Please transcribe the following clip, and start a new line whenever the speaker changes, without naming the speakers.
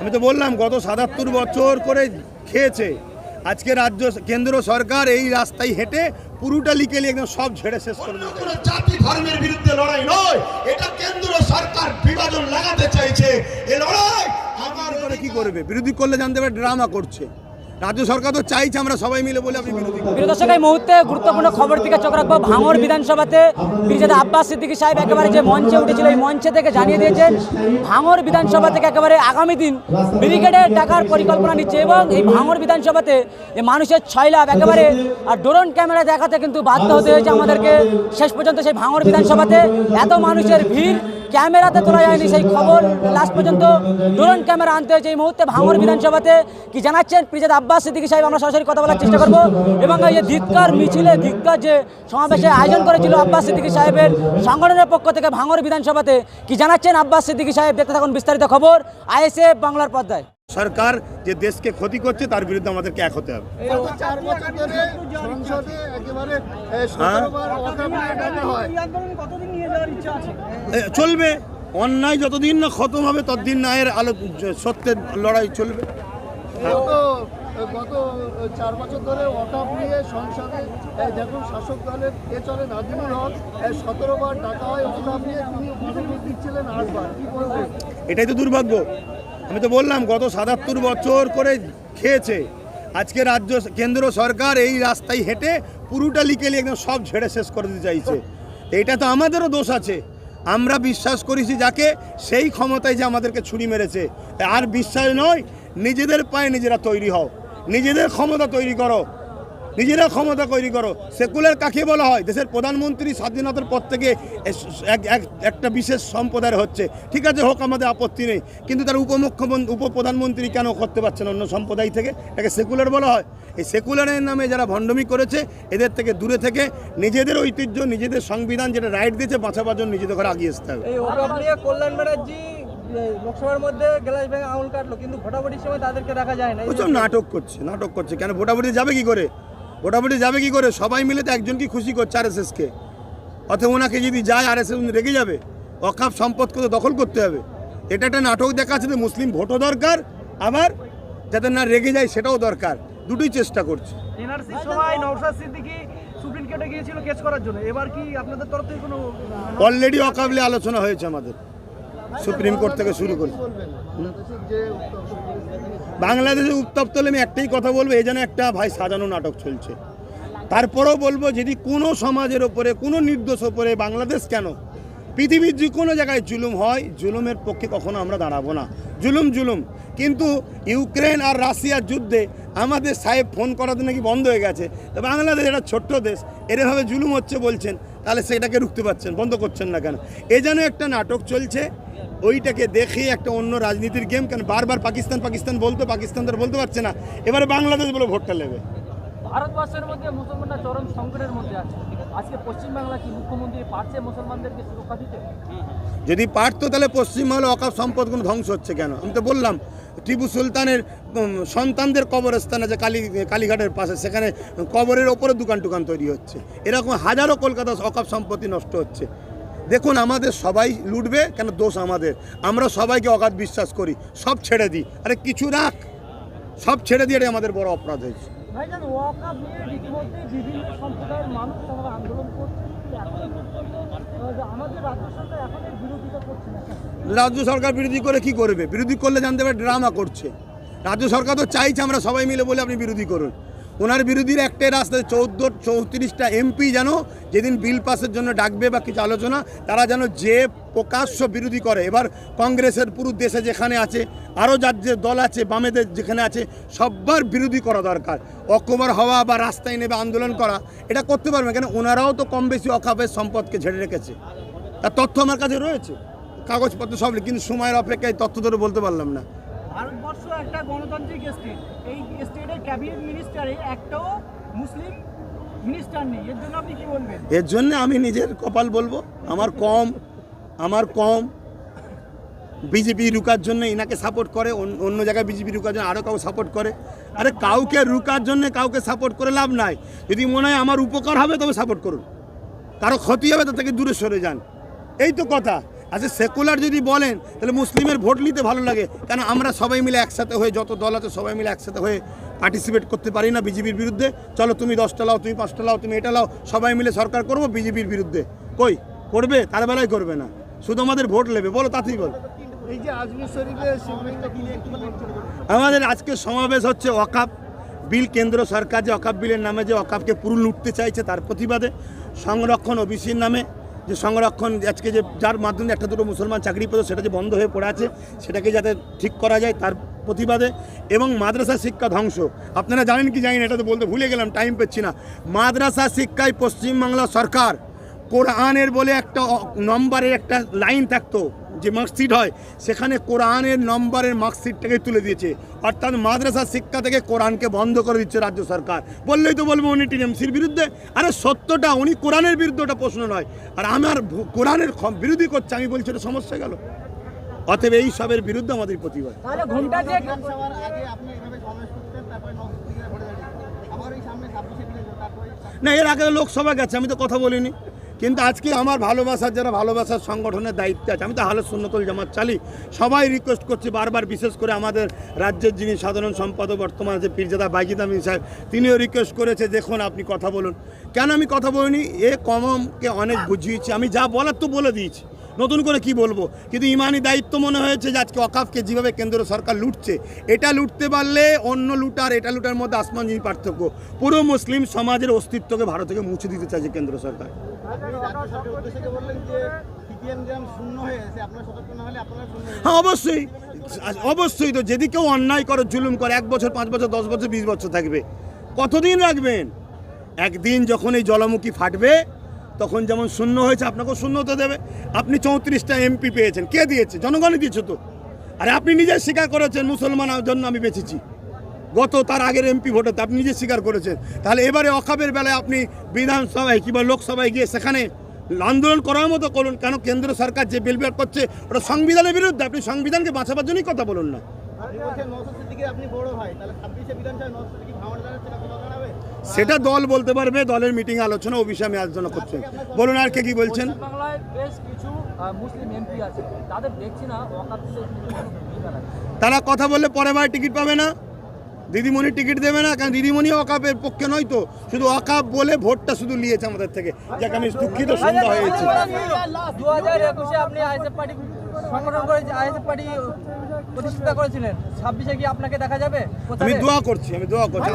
আমি তো বললাম গত সাতাত্তর বছর করে খেয়েছে। আজকে রাজ্য কেন্দ্র সরকার এই রাস্তায় হেঁটে পুরোটা লিখে একদম সব ঝেড়ে শেষ করে
কোনো জাতি ধর্মের বিরুদ্ধে লড়াই নয় এটা কেন্দ্র সরকার বিভাজন লাগাতে চাইছে। এ লড়াই আমার
কি করবে? বিরোধী করলে জানতে পারে ড্রামা করছে। রাজ্য সরকার তো চাইছে আমরা সবাই মিলে বলে আপনি
দর্শক, এই মুহূর্তে গুরুত্বপূর্ণ খবর দিকে চোখ রাখব। ভাঙর বিধানসভাতে বিরোধী আব্বাস সিদ্দিকী সাহেব একেবারে যে মঞ্চে উঠেছিল, এই মঞ্চে থেকে জানিয়ে দিয়েছেন ভাঙর বিধানসভা থেকে একেবারে আগামী দিন ব্রিগেডে ডাকার পরিকল্পনা নিচ্ছে এবং এই ভাঙর বিধানসভাতে যে মানুষের ছয় লাভ একেবারে, আর ড্রোন ক্যামেরা দেখাতে কিন্তু বাধ্য হতে হয়েছে আমাদেরকে। শেষ পর্যন্ত সেই ভাঙর বিধানসভাতে এত মানুষের ভিড় ক্যামেরাতে তোলা যায়নি সেই খবর। লাস্ট পর্যন্ত ড্রোন ক্যামেরা আনতে হয়েছে এই মুহূর্তে ভাঙর বিধানসভাতে কি জানাচ্ছেন প্রিজাদ আব্বাস সিদ্দিকি সাহেব, আমরা সরাসরি কথা বলার চেষ্টা করব। এবং এই যে ধিক্কার, মিছিলে ধিক্কার যে সমাবেশে আয়োজন করেছিল আব্বাস সিদ্দিকী সাহেবের সংগঠনের পক্ষ থেকে ভাঙর বিধানসভাতে, কি জানাচ্ছেন আব্বাস সিদ্দিকী সাহেব? দেখতে থাকুন বিস্তারিত খবর। আইএসএফ বাংলার পর্দায়।
সরকার যে দেশকে ক্ষতি করছে তার বিরুদ্ধে আমাদেরকে এক হতে হবে।
গত চার বছর ধরে সংসদে একেবারে এ,
হ্যাঁ? চলবে। অন্যায় যতদিন না খতম হবে ততদিন না এর আলো সত্যের লড়াই চলবে।
গত গত চার বছর ধরে নিয়ে সংসদে দেখুন শাসক দলের এ চলে নাজিমুল হক সতেরোবার ডাকা হয় ওয়াকআপ নিয়ে তিনি দিচ্ছিলেন আটবার। কি বলবেন?
এটাই তো দুর্ভাগ্য। আমি তো বললাম, গত সাতাত্তর বছর করে খেয়েছে। আজকে রাজ্য, কেন্দ্র সরকার এই রাস্তায় হেঁটে পুরোটা লিকেলি একদম সব ঝেড়ে শেষ করে দিতে চাইছে। এটা তো আমাদেরও দোষ আছে। আমরা বিশ্বাস করেছি যাকে, সেই ক্ষমতায় যে আমাদেরকে ছুরি মেরেছে। আর বিশ্বাস নয়, নিজেদের পায়ে নিজেরা তৈরি হও। নিজেদের ক্ষমতা তৈরি করো। নিজেরা ক্ষমতা তৈরি করো। সেকুলার কাকে বলা হয়? দেশের প্রধানমন্ত্রী স্বাধীনতার পর থেকে এক- এক- একটা বিশেষ সম্প্রদায়ের হচ্ছে। ঠিক আছে হোক আমাদের আপত্তি নেই। কিন্তু তার উপমুখ্যমন্ত্রী উপপ্রধানমন্ত্রী কেন করতে পারছেন অন্য সম্প্রদায় থেকে? এটাকে সেকুলার বলা হয়। এই সেকুলারের নামে যারা ভণ্ডমি করেছে এদের থেকে দূরে থেকে নিজেদের ঐতিহ্য নিজেদের সংবিধান যেটা রাইট দিয়েছে বাঁচাবার জন্য নিজেদের ঘরে আগিয়ে আসতে হবে।
কল্যাণ ব্যানার্জি লোকসভার মধ্যে গ্লাস ভেঙে আঙুল কাটলো কিন্তু ভোটাভুটির সময় তাদেরকে দেখা যায় না।
নাটক করছে নাটক করছে। কেন ভোটাভুটি যাবে কি করে? ভোটাভুটি যাবে কি করে? সবাই মিলে তো একজনকে খুশি করছে আর এস এসকে অথবা ওনাকে যদি যায় আর এস এস রেগে যাবে? অকাপ সম্পদকে তো দখল করতে হবে? এটা একটা নাটক দেখাচ্ছে যে মুসলিম ভোটও দরকার আবার যাতে না রেগে যায় সেটাও দরকার। দুটোই চেষ্টা করছে। অলরেডি অকাবলে আলোচনা হয়েছে আমাদের। সুপ্রিম কোর্ট থেকে শুরু করে। বাংলাদেশে উত্তপ্ত হলে আমি একটাই কথা বলব এই যেন একটা ভাই সাজানো নাটক চলছে। তারপরেও বলব, যদি কোনো সমাজের ওপরে, কোনো নির্দোষ ওপরে বাংলাদেশ কেন, পৃথিবীর যে কোনো জায়গায় জুলুম হয়, জুলুমের পক্ষে কখনো আমরা দাঁড়াবো না। জুলুম জুলুম। কিন্তু ইউক্রেন আর রাশিয়ার যুদ্ধে আমাদের সাহেব ফোন করাতে নাকি বন্ধ হয়ে গেছে। তো বাংলাদেশ একটা ছোট্ট দেশ এরভাবে জুলুম হচ্ছে বলছেন, তাহলে সেটাকে রুখতে পারছেন, বন্ধ করছেন না কেন? এ যেন একটা নাটক চলছে ওইটাকে দেখে একটা অন্য রাজনীতির গেম কেন বারবার পাকিস্তান পাকিস্তান বলতো পাকিস্তান তারা বলতে পারছে না। এবারে বাংলাদেশ বলে ভোটটা নেবে।
ভারতবর্ষের মধ্যে মুসলমানরা চরম সংকটের মধ্যে আছে। আজকে পশ্চিমবাংলা কি মুখ্যমন্ত্রী পারছে মুসলমানদেরকে সুরক্ষা দিতে?
যদি পারতো তাহলে পশ্চিমবঙ্গে অকাপ সম্পদগুলো ধ্বংস হচ্ছে কেন? আমি তো বললাম টিপু সুলতানের সন্তানদের কবরস্থান আছে কালী কালীঘাটের পাশে। সেখানে কবরের ওপরে দোকান টুকান তৈরি হচ্ছে। এরকম হাজারো কলকাতা অকাপ সম্পত্তি নষ্ট হচ্ছে। দেখুন আমাদের সবাই লুটবে কেন দোষ আমাদের? আমরা সবাইকে অগাধ বিশ্বাস করি সব ছেড়ে দিই। আরে কিছু রাখ। সব ছেড়ে দিয়ে আমাদের বড় অপরাধ হয়েছে।
রাজ্য সরকার
বিরোধী করে কি করবে? বিরোধী করলে জানতে পারে ড্রামা করছে। রাজ্য সরকার তো চাইছে আমরা সবাই মিলে বলে আপনি বিরোধী করুন। ওনার বিরোধীর একটাই রাস্তা চৌদ্দ, চৌত্রিশটা এমপি যেন যেদিন বিল পাসের জন্য ডাকবে বা কিছু আলোচনা, তারা যেন যে প্রকাশ্য বিরোধী করে। এবার কংগ্রেসের পুরো দেশে যেখানে আছে, আরও যার যে দল আছে, বামেদের যেখানে আছে, সব্বার বিরোধী করা দরকার। অকুমার হওয়া বা রাস্তায় নেবে আন্দোলন করা, এটা করতে পারবে কেন? ওনারাও তো কম বেশি অখাপের সম্পদকে ঝেড়ে রেখেছে। তার তথ্য আমার কাছে রয়েছে, কাগজপত্র সব, কিন্তু সময়ের অপেক্ষায় তথ্য ধরে বলতে পারলাম না।
একটা গণতান্ত্রিক স্টেট এই স্টেটের ক্যাবিনেট মিনিস্টারে একটাও মুসলিম মিনিস্টার নেই। এর জন্য আপনি কি বলবেন?
এর জন্য আমি নিজের কপাল বলব, আমার কম আমার কম। বিজেপি রুকার জন্য ইনাকে সাপোর্ট করে, অন্য- অন্য জায়গায় বিজেপি রুকার জন্য আরও কাউকে সাপোর্ট করে। আরে কাউকে রুকার জন্য কাউকে সাপোর্ট করে লাভ নাই। যদি মনে হয় আমার উপকার হবে, তবে সাপোর্ট করুন। কারও ক্ষতি হবে তা থেকে দূরে সরে যান। এই তো কথা। আচ্ছা সেকুলার যদি বলেন, তাহলে মুসলিমের ভোট নিতে ভালো লাগে। কেন আমরা সবাই মিলে একসাথে হয়ে, যত দল আছে সবাই মিলে একসাথে হয়ে পার্টিসিপেট করতে পারি না বিজেপির বিরুদ্ধে। চলো তুমি দশটা লাও, তুমি পাঁচটা লাও, তুমি এটা লাও, সবাই মিলে সরকার করব বিজেপির বিরুদ্ধে। কই? করবে? তার বেলায় করবে না। শুধু আমাদের ভোট নেবে। বলো, তাতেই বল। আমাদের আজকে সমাবেশ হচ্ছে ওয়াকাপ। বিল কেন্দ্র সরকার যে ওয়াকাপ বিলের নামে যে ওয়াকাপকে পুরুল লুটতে চাইছে তার প্রতিবাদে। সংরক্ষণ ওবিসির নামে যে সংরক্ষণ, আজকে যে যার মাধ্যমে একটা দুটো মুসলমান চাকরি পেত, সেটা যে বন্ধ হয়ে পড়ে আছে, সেটাকে যাতে ঠিক করা যায় তার প্রতিবাদে। এবং মাদ্রাসা শিক্ষা ধ্বংস। আপনারা জানেন কি জানেন, এটা তো বলতে ভুলে গেলাম টাইম পাচ্ছি না। মাদ্রাসা শিক্ষায় পশ্চিমবাংলা সরকার কোরআনের বলে একটা নম্বরের একটা লাইন থাকতো। যে মার্কশিট হয় সেখানে কোরআনের নম্বরের মার্কশিটটাকে তুলে দিয়েছে। অর্থাৎ মাদ্রাসা শিক্ষা থেকে কোরআনকে বন্ধ করে দিচ্ছে রাজ্য সরকার। বললেই তো বলব উনি টিএমসির বিরুদ্ধে। আরে সত্যটা উনি কোরআনের বিরুদ্ধে ওটা প্রশ্ন নয়। আর আমার কোরআনের বিরোধী করছে আমি বলছি এটা সমস্যা গেল। অতএব এই সবের বিরুদ্ধে আমাদের প্রতিবাদ। না এর আগে লোকসভা গেছে আমি তো কথা বলিনি। কিন্তু আজকে আমার ভালোবাসার যারা ভালোবাসার সংগঠনের দায়িত্বে আছে, আমি তো হালের সুন্নতল জামাত চালি। সবাই রিকোয়েস্ট করছি বারবার, বিশেষ করে আমাদের রাজ্যের যিনি সাধারণ সম্পাদক, বর্তমান আছে পীরজাদা বাইজিদ আমিন সাহেব, তিনিও রিকোয়েস্ট করেছে, দেখুন, আপনি কথা বলুন। কেন আমি কথা বলিনি? এ কমমকে অনেক বুঝিয়েছি, আমি যা বলার তো বলে দিয়েছি। নতুন করে কি বলব? কিন্তু ইমানি দায়িত্ব মনে হয়েছে যে আজকে অকাফকে যেভাবে কেন্দ্র সরকার লুটছে, এটা লুটতে পারলে অন্য লুটার, এটা লুটার মধ্যে আসমান জিনিস পার্থক্য। পুরো মুসলিম সমাজের অস্তিত্বকে ভারত থেকে মুছে দিতে চাইছে কেন্দ্র সরকার।
হ্যাঁ
অবশ্যই। অবশ্যই তো, যদি কেউ অন্যায় করে, জুলুম করে, এক বছর, পাঁচ বছর, দশ বছর, বিশ বছর থাকবে, কতদিন রাখবেন? একদিন যখন এই জলমুখী ফাটবে তখন যেমন শূন্য হয়েছে, আপনাকেও শূন্য হতে দেবে। আপনি চৌত্রিশটা এমপি পেয়েছেন। কে দিয়েছে? জনগণই দিয়েছে তো। আরে আপনি নিজে স্বীকার করেছেন মুসলমান জন্য আমি বেঁচেছি। গত তার আগের এমপি ভোটে আপনি নিজে স্বীকার করেছেন। তাহলে এবারে অকাবের বেলায় আপনি বিধানসভায় কিংবা লোকসভায় গিয়ে সেখানে আন্দোলন করার মতো করুন। কেন কেন্দ্র সরকার যে বিল বের করছে, ওটা সংবিধানের বিরুদ্ধে। আপনি সংবিধানকে বাঁচাবার জন্যই কথা বলুন না।
আপনি বড় তাহলে ছাব্বিশে বিধানসভায় নশো সিদ্দিকি ভাঙড় দাঁড়াচ্ছে না কোথাও দাঁড়াবে
সেটা দল বলতে পারবে দলের মিটিং আলোচনা ও বিষয়ে আমি আলোচনা করছি। বলুন আর কে কি বলছেন?
বেশ কিছু মুসলিম এমপি আছে। তাদের দেখছি না
তারা কথা বললে পরে বার টিকিট পাবে না। দিদিমণি টিকিট দেবে না কারণ দিদিমণি অকাপের পক্ষে নয় তো। শুধু অকাপ বলে ভোটটা শুধু নিয়েছে আমাদের থেকে যাকে আমি দুঃখিত সন্ধ্যা হয়েছে।
দু হাজার একুশে আপনি আইএসএফ পার্টি সংগঠন করে আইএসএফ পার্টি প্রতিষ্ঠা করেছিলেন। ছাব্বিশে কি আপনাকে দেখা যাবে?
আমি দোয়া করছি আমি দোয়া করছি